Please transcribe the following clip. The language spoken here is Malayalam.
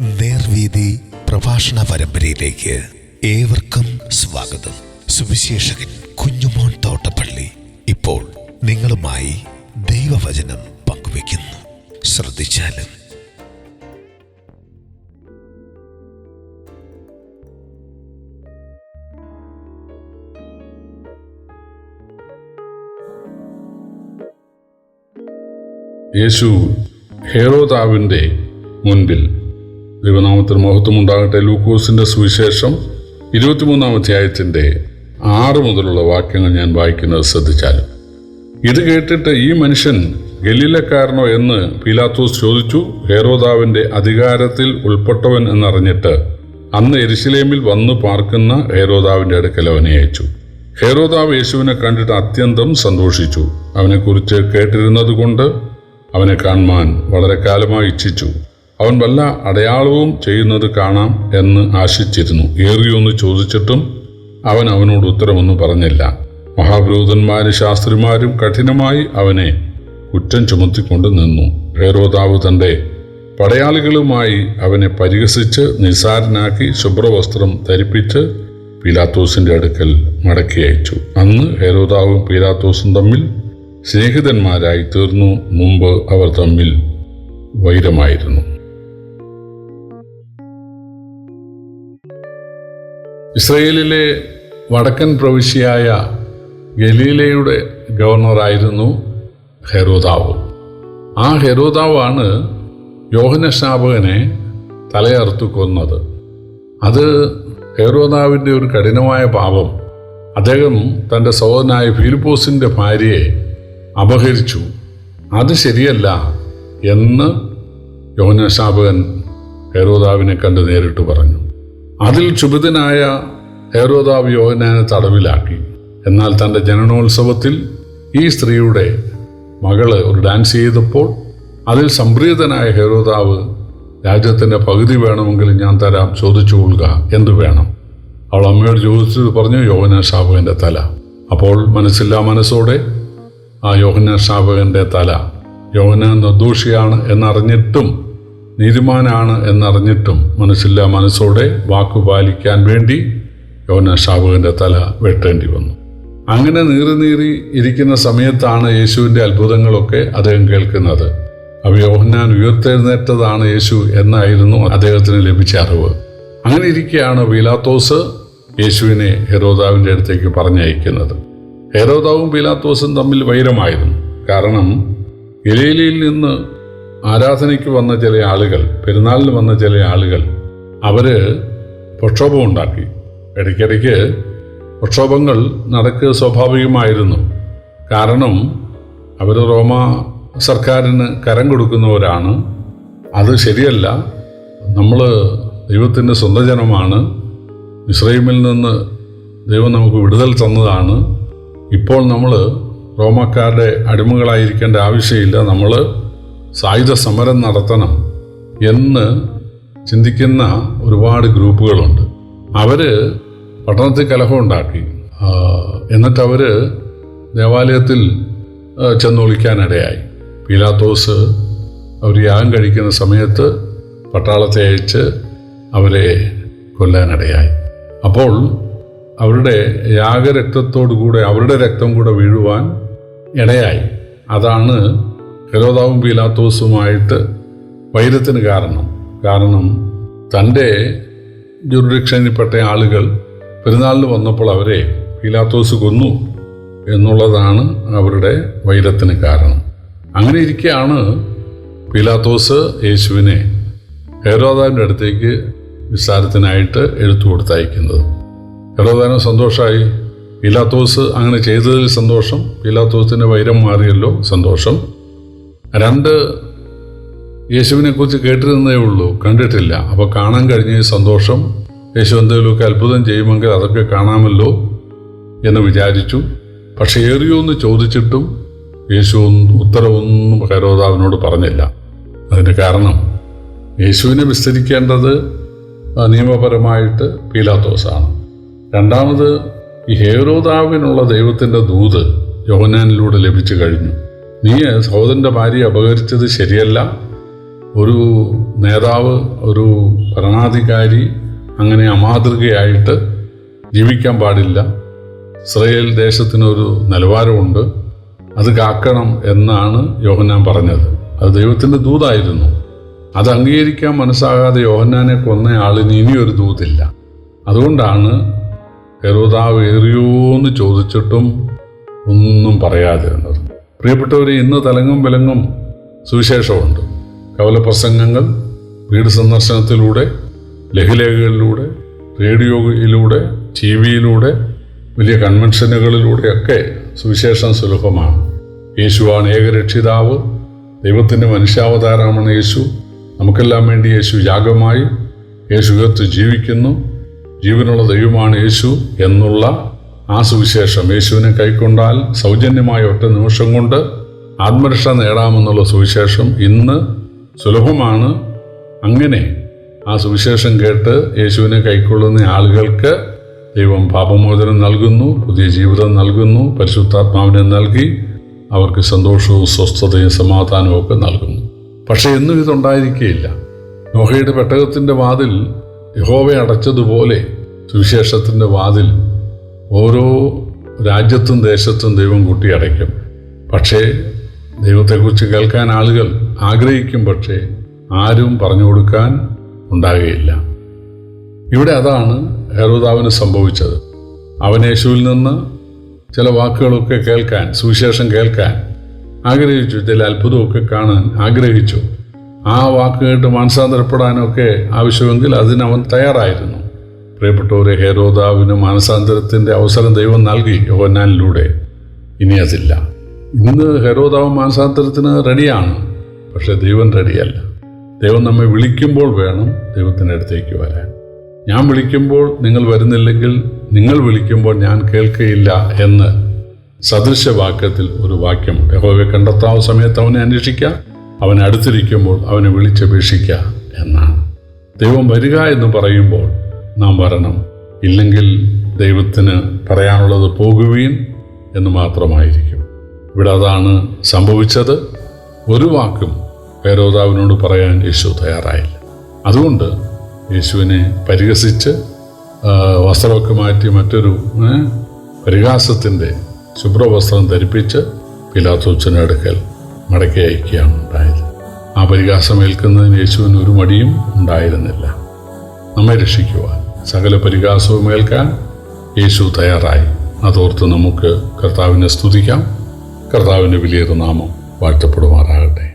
നേർവീതി പ്രഭാഷണ പരമ്പരയിലേക്ക് ഏവർക്കും സ്വാഗതം. സുവിശേഷകൻ കുഞ്ഞുമോൻ തോട്ടപ്പള്ളി ഇപ്പോൾ നിങ്ങളുമായി ദൈവവചനം പങ്കുവയ്ക്കുന്നു. ശ്രദ്ധിച്ചാലും യേശു ഹേറോദാവിന്റെ മുൻപിൽ ദൈവനാമത്തിന് മഹത്വം ഉണ്ടാകട്ടെ ലൂക്കോസിന്റെ സുവിശേഷം ഇരുപത്തിമൂന്നാം അധ്യായത്തിന്റെ ആറ് മുതലുള്ള വാക്യങ്ങൾ ഞാൻ വായിക്കുന്നത് ശ്രദ്ധിച്ചാലും ഇത് കേട്ടിട്ട് ഈ മനുഷ്യൻ ഗലീലക്കാരനോ എന്ന് പീലാത്തോസ് ചോദിച്ചു ഹേറോദാവിന്റെ അധികാരത്തിൽ ഉൾപ്പെട്ടവൻ എന്നറിഞ്ഞിട്ട് അന്ന് എരിശിലേമിൽ വന്നു പാർക്കുന്ന ഹേറോദാവിന്റെ അടുക്കൽ അവനെ അയച്ചു. ഹേറോദാവ് യേശുവിനെ കണ്ടിട്ട് അത്യന്തം സന്തോഷിച്ചു. അവനെക്കുറിച്ച് കേട്ടിരുന്നതുകൊണ്ട് അവനെ കാണുവാൻ വളരെ കാലമായി ഇച്ഛിച്ചു. അവൻ വല്ല അടയാളവും ചെയ്യുന്നത് കാണാം എന്ന് ആശിച്ചിരുന്നു. ഏറിയൊന്ന് ചോദിച്ചിട്ടും അവൻ അവനോട് ഉത്തരമൊന്നും പറഞ്ഞില്ല. മഹാപുരോഹിതന്മാരും ശാസ്ത്രിമാരും കഠിനമായി അവനെ കുറ്റം ചുമത്തിക്കൊണ്ട് നിന്നു. ഹേരോദാവ് തന്റെ പടയാളികളുമായി അവനെ പരിഹസിച്ച് നിസാരനാക്കി ശുഭ്രവസ്ത്രം ധരിപ്പിച്ച് പീലാത്തോസിന്റെ അടുക്കൽ മടക്കി അയച്ചു. അന്ന് ഹേരോദാവും പീലാത്തോസും തമ്മിൽ സ്നേഹിതന്മാരായി തീർന്നു. മുമ്പ് അവർ തമ്മിൽ വൈരമായിരുന്നു. ഇസ്രയേലിലെ വടക്കൻ പ്രവിശ്യയായ ഗലീലയുടെ ഗവർണറായിരുന്നു ഹെരോദാവ്. ആ ഹെരോദാവാണ് യോഹനശാപകനെ തലയറുത്തു കൊന്നത്. അത് ഹെരോദാവിന്റെ ഒരു കഠിനമായ പാപം. അദ്ദേഹം തന്റെ സഹോദരനായ ഫിലിപ്പോസിന്റെ ഭാര്യയെ അപഹരിച്ചു. അത് ശരിയല്ല എന്ന് യോഹനശാപകൻ ഹെരോദാവിനെ കണ്ട് നേരിട്ട് പറഞ്ഞു. അതിൽ ക്ഷുഭിതനായ ഹേരോദാവ് യോഹനാനെ തടവിലാക്കി. എന്നാൽ തന്റെ ജനനോത്സവത്തിൽ ഈ സ്ത്രീയുടെ മകൾ ഒരു ഡാൻസ് ചെയ്തപ്പോൾ അതിൽ സംപ്രീതനായ ഹേരോദാവ് രാജ്യത്തിന്റെ പകുതി വേണമെങ്കിൽ ഞാൻ തരാം ചോദിച്ചു കൊള്ളുക എന്തു വേണം? അവൾ അമ്മയോട് ചോദിച്ചത് പറഞ്ഞു യോഹന ഷാപകന്റെ തല. അപ്പോൾ മനസ്സില്ലാ മനസ്സോടെ ആ യോഹന ഷാപകന്റെ തല യോഹന നിർദോഷിയാണ് എന്നറിഞ്ഞിട്ടും നീതിമാനാണ് എന്നറിഞ്ഞിട്ടും മനസ്സില്ല മനസ്സോടെ വാക്കു പാലിക്കാൻ വേണ്ടി യോന ഷാപകന്റെ തല വെട്ടേണ്ടി വന്നു. അങ്ങനെ നീറി നീറി ഇരിക്കുന്ന സമയത്താണ് യേശുവിന്റെ അത്ഭുതങ്ങളൊക്കെ അദ്ദേഹം കേൾക്കുന്നത്. അവ യോഹന്നാൻ ഉയർത്തെഴുന്നേറ്റതാണ് യേശു എന്നായിരുന്നു അദ്ദേഹത്തിന് ലഭിച്ച അറിവ്. അങ്ങനെ ഇരിക്കെയാണ് പീലാത്തോസ് യേശുവിനെ ഹെരോദാവിന്റെ അടുത്തേക്ക് പറഞ്ഞയക്കുന്നത്. ഹെരോദാവും പീലാത്തോസും തമ്മിൽ വൈരമായിരുന്നു. കാരണം ഗലീലയിൽ നിന്ന് ആരാധനയ്ക്ക് വന്ന ചില ആളുകൾ പെരുന്നാളിന് വന്ന ചില ആളുകൾ അവർ പ്രക്ഷോഭം ഉണ്ടാക്കി. ഇടയ്ക്കിടയ്ക്ക് പ്രക്ഷോഭങ്ങൾ നടക്കുക സ്വാഭാവികമായിരുന്നു. കാരണം അവർ റോമ സർക്കാരിന് കരം കൊടുക്കുന്നവരാണ്. അത് ശരിയല്ല. നമ്മൾ ദൈവത്തിന്റെ സ്വന്തം ജനമാണ്. ഇസ്രൈമിൽ നിന്ന് ദൈവം നമുക്ക് വിടുതൽ തന്നതാണ്. ഇപ്പോൾ നമ്മൾ റോമക്കാരുടെ അടിമകളായിരിക്കേണ്ട ആവശ്യമില്ല. നമ്മൾ സായുധ സമരം നടത്തണം എന്ന് ചിന്തിക്കുന്ന ഒരുപാട് ഗ്രൂപ്പുകളുണ്ട്. അവർ പട്ടണത്തിൽ കലഹമുണ്ടാക്കി ഉണ്ടാക്കി. എന്നിട്ട് അവർ ദേവാലയത്തിൽ ചെന്നൊളിക്കാനിടയായി പീലാത്തോസ് അവർ യാഗം കഴിക്കുന്ന സമയത്ത് പട്ടാളത്തെ അയച്ച് അവരെ കൊല്ലാനിടയായി. അപ്പോൾ അവരുടെ യാഗരക്തത്തോടു കൂടെ അവരുടെ രക്തം കൂടെ വീഴുവാൻ ഇടയായി. അതാണ് ഹെരോദാവും പീലാത്തോസുമായിട്ട് വൈരത്തിന് കാരണം. കാരണം തന്റെ ജുറിഡിക്ഷനിൽപ്പെട്ട ആളുകൾ പെരുന്നാളിന് വന്നപ്പോൾ അവരെ പീലാത്തോസ് കൊന്നു എന്നുള്ളതാണ് അവരുടെ വൈരത്തിന് കാരണം. അങ്ങനെ ഇരിക്കെയാണ് പീലാത്തോസ് യേശുവിനെ ഹെരോദാവിന്റെ അടുത്തേക്ക് വിസ്താരത്തിനായിട്ട് എഴുത്തു കൊടുത്തയക്കുന്നത്. ഹെരോദാവിന് സന്തോഷമായി. പീലാത്തോസ് അങ്ങനെ ചെയ്തതിൽ സന്തോഷം. പീലാത്തോസിന്റെ വൈരം മാറിയല്ലോ സന്തോഷം. രണ്ട് യേശുവിനെ കുറിച്ച് കേട്ടിരുന്നേ ഉള്ളൂ. കണ്ടിട്ടില്ല. അപ്പോൾ കാണാൻ കഴിഞ്ഞ സന്തോഷം യേശു എന്തെങ്കിലുമൊക്കെ അത്ഭുതം ചെയ്യുമെങ്കിൽ അതൊക്കെ കാണാമല്ലോ എന്ന് വിചാരിച്ചു. പക്ഷെ ഏറിയോന്ന് ചോദിച്ചിട്ടും യേശു ഉത്തരവൊന്നും ഹരോദാവിനോട് പറഞ്ഞില്ല. അതിന്റെ കാരണം യേശുവിനെ വിസ്തരിക്കേണ്ടത് നിയമപരമായിട്ട് പീലാത്തോസാണ്. രണ്ടാമത് ഈ ഹേരോദാവിനുള്ള ദൈവത്തിന്റെ ദൂത് യോഹനാനിലൂടെ ലഭിച്ചു കഴിഞ്ഞു. നീ സഹോദരന്റെ ഭാര്യയെ അപകരിച്ചത് ശരിയല്ല. ഒരു നേതാവ് ഒരു ഭരണാധികാരി അങ്ങനെ അമാതൃകയായിട്ട് ജീവിക്കാൻ പാടില്ല. ഇസ്രയേൽ ദേശത്തിനൊരു നിലവാരമുണ്ട്. അത് കാക്കണം എന്നാണ് യോഹന്നാൻ പറഞ്ഞത്. അത് ദൈവത്തിന്റെ ദൂതായിരുന്നു. അത് അംഗീകരിക്കാൻ മനസ്സാകാതെ യോഹന്നാനെ കൊന്ന ആളിന് ഇനിയൊരു ദൂതില്ല. അതുകൊണ്ടാണ് ഹെരോദാവ് ഏറിയോന്ന് ചോദിച്ചിട്ടും ഒന്നും പറയാതെ പ്രിയപ്പെട്ടവരെ ഇന്ന് തലങ്ങും വിലങ്ങും സുവിശേഷമുണ്ട്. കവലപ്രസംഗങ്ങൾ വീട് സന്ദർശനത്തിലൂടെ ലഘുലേഖകളിലൂടെ റേഡിയോയിലൂടെ ടി വിയിലൂടെ വലിയ കൺവെൻഷനുകളിലൂടെയൊക്കെ സുവിശേഷം സുലഭമാണ്. യേശുവാണ് ഏകരക്ഷിതാവ് ദൈവത്തിന്റെ മനുഷ്യാവതാരമാണ് യേശു. നമുക്കെല്ലാം വേണ്ടി യേശു യാഗമായി യേശു ഉയർത്ത് ജീവിക്കുന്നു. ജീവനുള്ള ദൈവമാണ് യേശു എന്നുള്ള ആ സുവിശേഷം യേശുവിനെ കൈക്കൊണ്ടാൽ സൗജന്യമായ ഒറ്റ നിമിഷം കൊണ്ട് ആത്മരക്ഷ നേടാമെന്നുള്ള സുവിശേഷം ഇന്ന് സുലഭമാണ്. അങ്ങനെ ആ സുവിശേഷം കേട്ട് യേശുവിനെ കൈക്കൊള്ളുന്ന ആളുകൾക്ക് ദൈവം പാപമോചനം നൽകുന്നു പുതിയ ജീവിതം നൽകുന്നു പരിശുദ്ധാത്മാവിനെ നൽകി അവർക്ക് സന്തോഷവും സ്വസ്ഥതയും സമാധാനവും ഒക്കെ നൽകുന്നു. പക്ഷേ എന്നും ഇതുണ്ടായിരിക്കുകയില്ല നോഹയുടെ പെട്ടകത്തിന്റെ വാതിൽ യഹോവ അടച്ചതുപോലെ സുവിശേഷത്തിന്റെ വാതിൽ ഓരോ രാജ്യത്തും ദേശത്തും ദൈവം കൂട്ടിയടയ്ക്കും പക്ഷേ ദൈവത്തെക്കുറിച്ച് കേൾക്കാൻ ആളുകൾ ആഗ്രഹിക്കും പക്ഷേ ആരും പറഞ്ഞു കൊടുക്കാൻ ഉണ്ടാകുകയില്ല. ഇവിടെ അതാണ് ഹെറോദാവിന് സംഭവിച്ചത്. അവൻ യേശുവിൽ നിന്ന് ചില വാക്കുകളൊക്കെ കേൾക്കാൻ സുവിശേഷം കേൾക്കാൻ ആഗ്രഹിച്ചു ചില അത്ഭുതമൊക്കെ കാണാൻ ആഗ്രഹിച്ചു. ആ വാക്ക് കേട്ട് മാനസാന്തരപ്പെടാനൊക്കെ ആവശ്യമെങ്കിൽ അതിനവൻ തയ്യാറായിരുന്നു. പ്രിയപ്പെട്ടവരെ ഹേരോദാവിന് മാനസാന്തരത്തിന്റെ അവസരം ദൈവം നൽകി യോഹന്നാനിലൂടെ. ഇനി അതില്ല. ഇന്ന് ഹെരോദാവ് മാനസാന്തരത്തിന് റെഡിയാണ് പക്ഷെ ദൈവം റെഡിയല്ല. ദൈവം നമ്മെ വിളിക്കുമ്പോൾ വേണം ദൈവത്തിന്റെ അടുത്തേക്ക് വരാൻ. ഞാൻ വിളിക്കുമ്പോൾ നിങ്ങൾ വരുന്നില്ലെങ്കിൽ നിങ്ങൾ വിളിക്കുമ്പോൾ ഞാൻ കേൾക്കുകയില്ല എന്ന് സദൃശവാക്യത്തിൽ ഒരു വാക്യമുണ്ട്. യഹോവയെ കണ്ടെത്താവുന്ന സമയത്ത് അവനെ അന്വേഷിക്കുക അവനെ അടുത്തിരിക്കുമ്പോൾ അവനെ വിളിച്ചപേക്ഷിക്കുക എന്നാണ്. ദൈവം വരിക എന്ന് പറയുമ്പോൾ നാം വരണം. ഇല്ലെങ്കിൽ ദൈവത്തിന് പറയാനുള്ളത് പോകുവീൻ എന്ന് മാത്രമായിരിക്കും. ഇവിടെ അതാണ് സംഭവിച്ചത്. ഒരു വാക്കും പേരോതാവിനോട് പറയാൻ യേശു തയ്യാറായില്ല. അതുകൊണ്ട് യേശുവിനെ പരിഹസിച്ച് വസ്ത്രമൊക്കെ മാറ്റി മറ്റൊരു പരിഹാസത്തിന്റെ ശുഭ്രവസ്ത്രം ധരിപ്പിച്ച് പിലാത്തോച്ചന്റെ അടുക്കൽ മടക്കി അയക്കുകയാണ് ഉണ്ടായത്. ആ പരിഹാസം ഏൽക്കുന്നതിന് യേശുവിന് ഒരു മടിയും ഉണ്ടായിരുന്നില്ല. നമ്മെ രക്ഷിക്കുവാൻ സകല പരിഹാസവും ഏൽക്കാൻ യേശു തയ്യാറായി. അതോർത്ത് നമുക്ക് കർത്താവിനെ സ്തുതിക്കാം. കർത്താവിന്റെ വലിയൊരു നാമം വാഴ്ത്തപ്പെടുമാറാകട്ടെ.